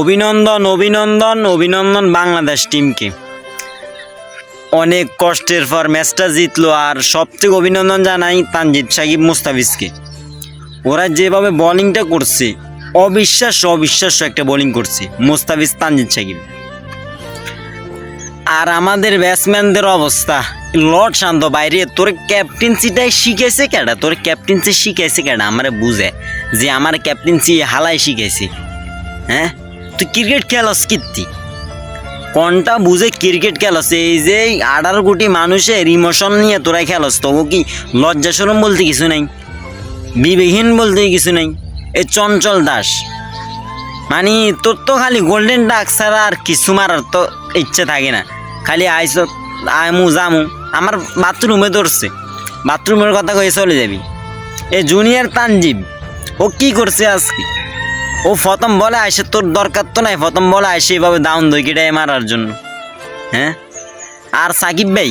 অভিনন্দন অভিনন্দন অভিনন্দন বাংলাদেশ টিমকে অনেক কষ্টের পর ম্যাচটা জিতলো আর সবথেকে অভিনন্দন জানাই তানজিদ সাকিব মুস্তাফিজকে। ওরা যেভাবে বোলিংটা করছে, অবিশ্বাস্য অবিশ্বাস্য একটা বোলিং করছে, মুস্তাফিজ, তানজিদ সাকিব। আর আমাদের ব্যাটসম্যানদের অবস্থা, লর্ড শান্ত বাইরে, তোর ক্যাপ্টেন্সিটাই শিখেছে কেডা? তোর ক্যাপ্টেন্সি শিখেছে কেডা? আমারে বুঝে, যে আমার ক্যাপ্টেন্সি হালাই শিখাইছে। হ্যাঁ? তুই ক্রিকেট খেলস কীর্তি কোনটা বুঝে ক্রিকেট খেলস এই যে আঠারো কোটি মানুষের ইমোশন নিয়ে তোরা খেলস তবু কি লজ্জা সরম বলতে কিছু নাই? বিবেকহীন বলতে কিছু নাই? এ চঞ্চল দাস। মানে তোর তো খালি গোল্ডেন ডাক ছাড়া আর কিছু মারার তো ইচ্ছে থাকে না। খালি আইস আমু জামু। আমার বাথরুমে ধরছে। বাথরুমের কথা কয়ে চলে যাবি। এ জুনিয়র তানজিব ও কি করছে আজকে? ও প্রথম বলে আসে, তোর দরকার তো নাই, প্রথম বলে আসে এভাবে দাউন দইকিটায় মারার জন্য। হ্যাঁ? আর সাকিব ভাই,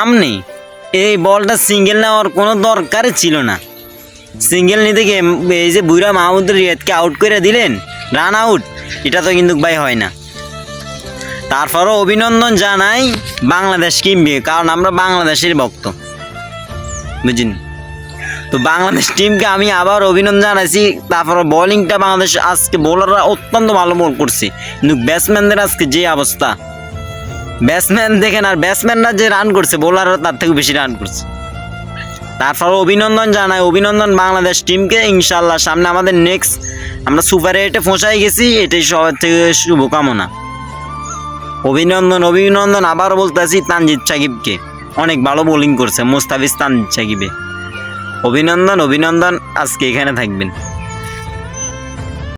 আমনি, এই বলটা সিঙ্গেল নেওয়ার কোনো দরকারই ছিল না। সিঙ্গেল নিতে গিয়ে এই যে বুড়া মাহমুদুর রিয়াদকে আউট করে দিলেন রান আউট এটা তো কিন্তু ভাই হয় না। তারপরও অভিনন্দন জানাই বাংলাদেশ কিনবে কারণ আমরা বাংলাদেশের ভক্ত। বুঝলেন তো বাংলাদেশ টিমকে আমি আবার অভিনন্দন জানাইছি। তারপর বোলিংটা বাংলাদেশ আজকে বোলাররা অত্যন্ত ভালো বল করছে। কিন্তু ব্যাটসম্যানদের আজকে যে অবস্থা। ব্যাটসম্যান দেখেন আর ব্যাটসম্যানরা যে রান করছে বোলাররা তার থেকে বেশি রান করছে। তারপর অভিনন্দন জানাই, অভিনন্দন বাংলাদেশ টিমকে ইনশাল্লাহ সামনে আমাদের নেক্সট আমরা সুপার এইটে পৌঁছাই গেছি। এটাই সবার থেকে শুভকামনা। অভিনন্দন অভিনন্দন আবার বলতেছি তানজিদ সাকিবকে। অনেক ভালো বোলিং করছে, মোস্তাফিজ তানজিদ সাকিবে। অভিনন্দন অভিনন্দন। আজকে এখানে থাকবেন।